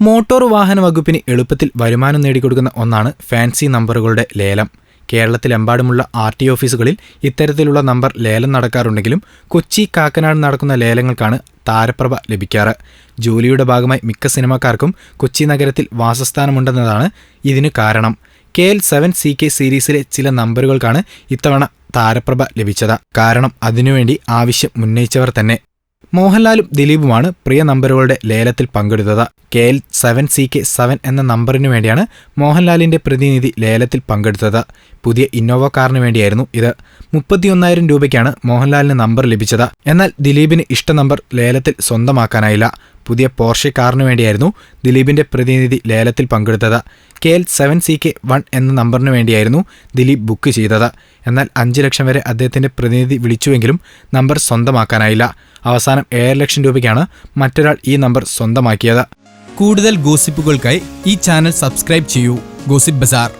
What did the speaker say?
Motor വാഹന വകുപ്പിന് എളുപ്പത്തിൽ വരുമാനം നേടിക്കൊടുക്കുന്ന ഒന്നാണ് ഫാൻസി നമ്പറുകളുടെ ലേലം. കേരളത്തിലെമ്പാടുമുള്ള ആർ ടി ഓഫീസുകളിൽ ഇത്തരത്തിലുള്ള നമ്പർ ലേലം നടക്കാറുണ്ടെങ്കിലും കൊച്ചി കാക്കനാട് നടക്കുന്ന ലേലങ്ങൾക്കാണ് താരപ്രഭ ലഭിക്കാറ്. ജോലിയുടെ ഭാഗമായി മിക്ക സിനിമാക്കാർക്കും കൊച്ചി നഗരത്തിൽ വാസസ്ഥാനമുണ്ടെന്നതാണ് ഇതിന് കാരണം. K L seven C K സീരീസിലെ ചില നമ്പറുകൾക്കാണ് ഇത്തവണ താരപ്രഭ ലഭിച്ചത്. കാരണം അതിനുവേണ്ടി ആവശ്യം ഉന്നയിച്ചവർ തന്നെ. മോഹൻലാലും ദിലീപുമാണ് പ്രിയ നമ്പറുകളുടെ ലേലത്തിൽ പങ്കെടുത്തത്. K L seven C K seven എന്ന നമ്പറിനു വേണ്ടിയാണ് മോഹൻലാലിന്റെ പ്രതിനിധി ലേലത്തിൽ പങ്കെടുത്തത്. പുതിയ ഇന്നോവ കാറിന് വേണ്ടിയായിരുന്നു ഇത്. മുപ്പത്തിയൊന്നായിരം രൂപയ്ക്കാണ് മോഹൻലാലിന് നമ്പർ ലഭിച്ചത്. എന്നാൽ ദിലീപിന് ഇഷ്ട നമ്പർ ലേലത്തിൽ സ്വന്തമാക്കാനായില്ല. പുതിയ പോർഷെ കാറിനു വേണ്ടിയായിരുന്നു ദിലീപിന്റെ പ്രതിനിധി ലേലത്തിൽ പങ്കെടുത്തത്. K L seven C K one എന്ന നമ്പറിനു വേണ്ടിയായിരുന്നു ദിലീപ് ബുക്ക് ചെയ്തത്. എന്നാൽ അഞ്ച് ലക്ഷം വരെ അദ്ദേഹത്തിന്റെ പ്രതിനിധി വിളിച്ചുവെങ്കിലും നമ്പർ സ്വന്തമാക്കാനായില്ല. അവസാനം ഏഴര ലക്ഷം രൂപയ്ക്കാണ് മറ്റൊരാൾ ഈ നമ്പർ സ്വന്തമാക്കിയത്. കൂടുതൽ ഗോസിപ്പുകൾക്കായി ഈ ചാനൽ സബ്സ്ക്രൈബ് ചെയ്യൂ. ഗോസിപ്പ് ബസാർ.